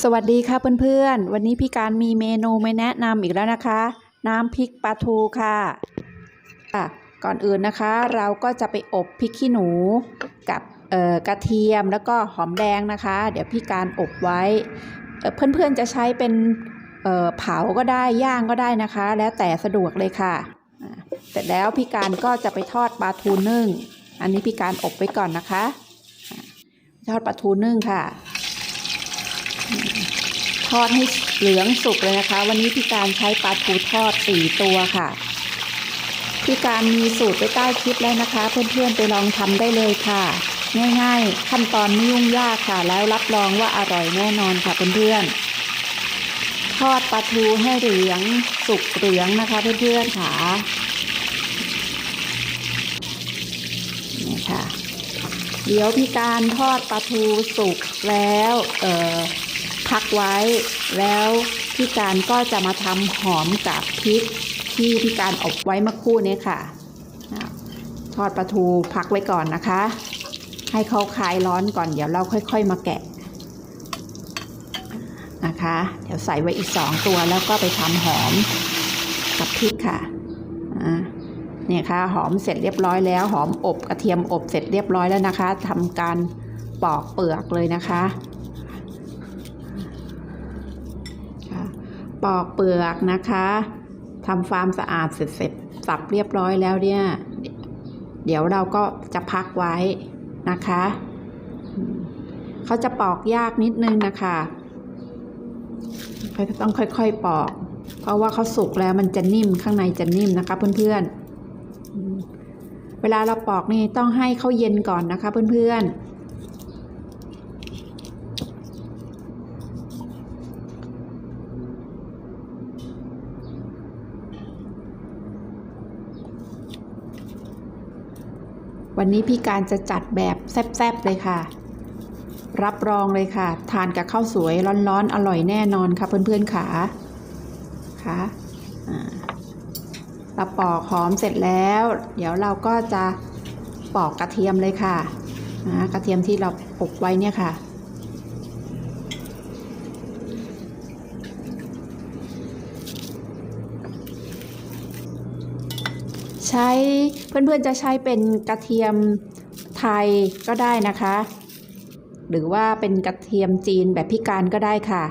สวัสดีค่ะเพื่อนๆ วันนี้พี่การมีเมนูมาแนะนำอีกแล้วนะคะ น้ำพริกปลาทูค่ะค่ะ ก่อนอื่นนะคะ เราก็จะไปอบพริกขี้หนูกับกระเทียมแล้วก็หอมแดงนะคะ เดี๋ยวพี่การอบไว้เเพื่อนๆจะใช้เป็นเเผาก็ได้ย่างก็ได้นะคะ แล้วแต่สะดวกเลยค่ะเสร็จแล้วพี่การก็จะไปทอดปลาทูนึ่ง อันนี้พี่การอบไว้ก่อนนะคะ ทอดปลาทูนึ่งค่ะ ทอดให้เหลืองสุกเลยนะคะ วันนี้พี่การใช้ปลาทูทอดสี่ตัวค่ะพี่การมีสูตรไว้ใต้คลิปแล้วนะคะ เพื่อนๆไปลองทำได้เลยค่ะ ง่ายๆ ขั้นตอนไม่ยุ่งยากค่ะ แล้วรับรองว่าอร่อยแน่นอนค่ะเพื่อนๆทอดปลาทูให้เหลืองสุกเหลืองนะคะเพื่อนๆค่ะนี่ค่ะ เดี๋ยวพี่การทอดปลาทูสุกแล้ว เอ่อ พักไว้ แล้วพี่การก็จะมาทำหอมกับพริกที่พี่การอบไว้เมื่อคู่นี้ค่ะ ทอดปลาทูพักไว้ก่อนนะคะ ให้เขาคลายร้อนก่อน เดี๋ยวเราค่อยๆมาแกะนะคะ เดี๋ยวใส่ไว้อีกสองตัวแล้วก็ไปทำหอมกับพริกค่ะเนี่ยค่ะหอมเสร็จเรียบร้อยแล้ว หอมอบกระเทียมอบเสร็จเรียบร้อยแล้วนะคะทำการปอกเปลือกเลยนะคะ ปอกเปลือกนะคะทำความสะอาดเสร็จเสร็จสับเรียบร้อยแล้วเนี่ย เดี๋ยวเราก็จะพักไว้นะคะเขาจะปอกยากนิดนึงนะคะต้องค่อยๆปอก เพราะว่าเขาสุกแล้วมันจะนิ่มข้างในจะนิ่มนะคะ เพื่อนๆเวลาเราปอกนี่ต้องให้เขาเย็นก่อนนะคะ เพื่อนๆ วันนี้พี่การจะจัดแบบแซ่บๆเลยค่ะ รับรองเลยค่ะ ทานกับข้าวสวยร้อนๆ อร่อยแน่นอนค่ะเพื่อนๆขาค่ะเราปอกหอมเสร็จแล้ว เดี๋ยวเราก็จะปอกกระเทียมเลยค่ะนะกระเทียมที่เราอบไว้เนี่ยค่ะ ใช้เพื่อนๆจะใช้เป็นกระเทียมไทยก็ได้นะคะ หรือว่าเป็นกระเทียมจีนแบบพิการก็ได้ค่ะ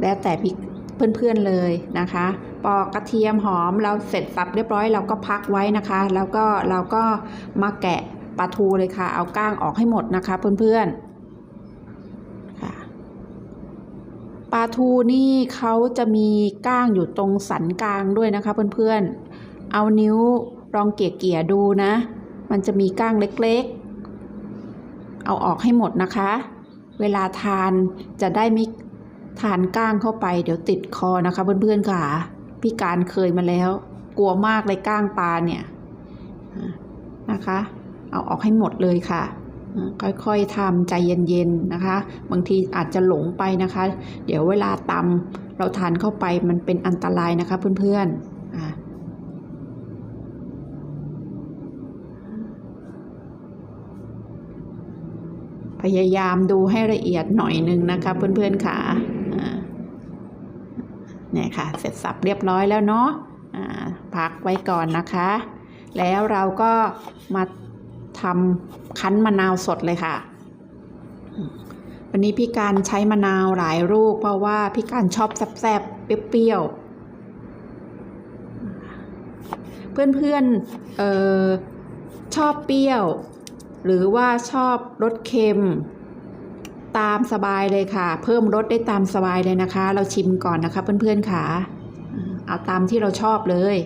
แล้วแต่พี่เพื่อนๆเลยนะคะ ปอกกระเทียมหอมเราเสร็จสับเรียบร้อยเราก็พักไว้นะคะ แล้วก็เราก็มาแกะปลาทูเลยค่ะ เอาก้างออกให้หมดนะคะเพื่อนๆค่ะปลาทูนี่เขาจะมีก้างอยู่ตรงสันกลางด้วยนะคะเพื่อนๆ เอานิ้วลองเกี่ยๆดูนะ มันจะมีก้างเล็กๆ เอาออกให้หมดนะคะ เวลาทานจะได้ไม่ทานก้างเข้าไป เดี๋ยวติดคอนะคะเพื่อนๆค่ะ พี่การเคยมาแล้ว กลัวมากเลยก้างปลาเนี่ยนะคะ เอาออกให้หมดเลยค่ะ ค่อยๆทำใจเย็นๆนะคะ บางทีอาจจะหลงไปนะคะ เดี๋ยวเวลาตำเราทานเข้าไปมันเป็นอันตรายนะคะเพื่อนๆอะ พยายามดูให้ละเอียดหน่อยหนึ่งนะคะเพื่อนๆค่ะเนี่ยค่ะ เสร็จสับเรียบร้อยแล้วเนาะพักไว้ก่อนนะคะ แล้วเราก็มาทำคั้นมะนาวสดเลยค่ะ วันนี้พี่การใช้มะนาวหลายลูกเพราะว่าพี่การชอบแซ่บๆเปรี้ยวๆเพื่อนๆเออชอบเปรี้ยว หรือว่าชอบรสเค็ม ตามสบายเลยค่ะ เพิ่มรสได้ตามสบายเลยนะคะ เราชิมก่อนนะคะเพื่อนๆค่ะ เอาตามที่เราชอบเลย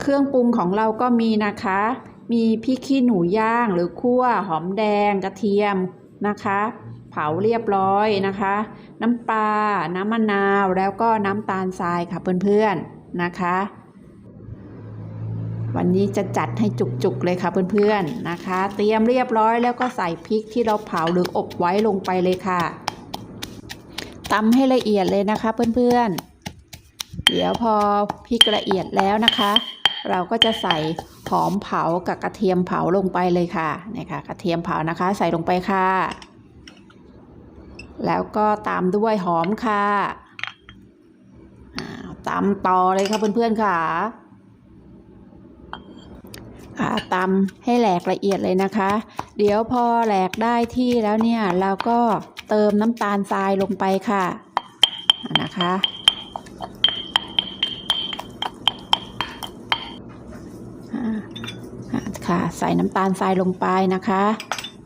เครื่องปรุงของเราก็มีนะคะ มีพริกขี้หนูย่างหรือคั่วหอมแดงกระเทียม นะคะ เผาเรียบร้อยนะคะ น้ำปลา น้ำมะนาวแล้วก็น้ำตาลทรายค่ะเพื่อนๆนะคะ วันนี้จะจัดให้จุกๆเลยค่ะเพื่อนๆนะคะ เตรียมเรียบร้อยแล้วก็ใส่พริกที่เราเผาหรืออบไว้ลงไปเลยค่ะตำให้ละเอียดเลยนะคะเพื่อนๆเดี๋ยวพอพริกละเอียดแล้วนะคะ เราก็จะใส่หอมเผากับกระเทียมเผาลงไปเลยค่ะนี่ค่ะ กระเทียมเผานะคะ ใส่ลงไปค่ะ แล้วก็ตามด้วยหอมค่ะอ่าตำต่อเลยค่ะเพื่อนๆค่ะค่ะตำให้แหลกละเอียดเลยนะคะ เดี๋ยวพอแหลกได้ที่แล้วเนี่ยเราก็เติมน้ำตาลทรายลงไปค่ะนะคะ ค่ะ ใส่น้ำตาลทรายลงไปนะคะ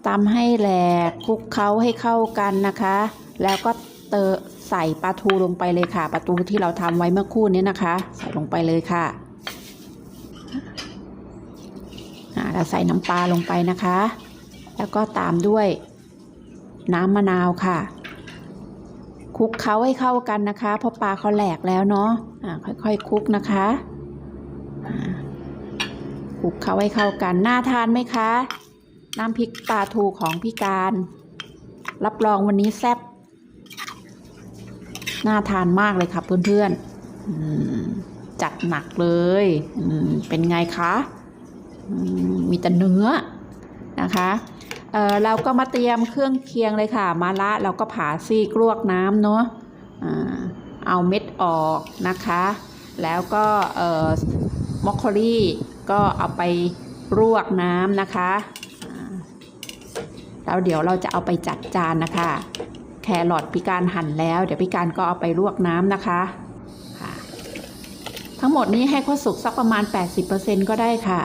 ตำให้แหลกคลุกเคล้าให้เข้ากันนะคะ แล้วก็เตอใส่ปลาทูลงไปเลยค่ะปลาทูที่เราทำไว้เมื่อคู่นี้นะคะ ใส่ลงไปเลยค่ะเราใส่น้ำปลาลงไปนะคะ แล้วก็ตามด้วยน้ำมะนาวค่ะคลุกเคล้าให้เข้ากันนะคะ เพราะปลาเขาแหลกแล้วเนาะอ่าค่อยๆคลุกนะคะ คลุกเคล้าให้เข้ากันน่าทานไหมคะ น้ำพริกปลาทูของพี่การ รับรองวันนี้แซ่บน่าทานมากเลยค่ะเพื่อนๆอืมจัดหนักเลยเป็นไงคะมีแต่เนื้อนะคะเออเราก็มาเตรียมเครื่องเคียงเลยค่ะ มาละเราก็ผ่าซี่กลวกน้ำเนาะอ่าเอาเม็ดออกนะคะ แล้วก็เออมอคโคลี่ ก็เอาไปลวกน้ำนะคะแล้วเดี๋ยวเราจะเอาไปจัดจานนะคะ แครอทพิการหั่นแล้ว เดี๋ยวพิการก็เอาไปลวกน้ำนะคะค่ะ ทั้งหมดนี้ให้ข้าสุกสักประมาณ 80%ก็ได้ค่ะ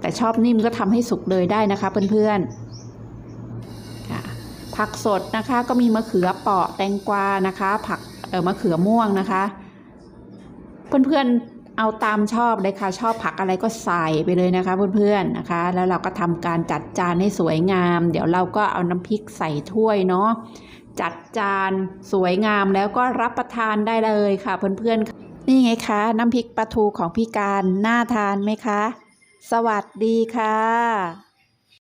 แต่ชอบนิ่มก็ทำให้สุกเลยได้นะคะเพื่อนๆค่ะผักสดนะคะก็มีมะเขือเปราะแตงกวานะคะ ผักเออมะเขือม่วงนะคะ เพื่อนๆ เอาตามชอบเลยค่ะ ชอบผักอะไรก็ใส่ไปเลยนะคะเพื่อนๆนะคะ แล้วเราก็ทำการจัดจานให้สวยงาม เดี๋ยวเราก็เอาน้ำพริกใส่ถ้วยเนาะจัดจานสวยงามแล้วก็รับประทานได้เลยค่ะเพื่อนๆนี่ไงคะน้ำพริกปลาทูของพี่การน่าทานไหมคะ สวัสดีค่ะ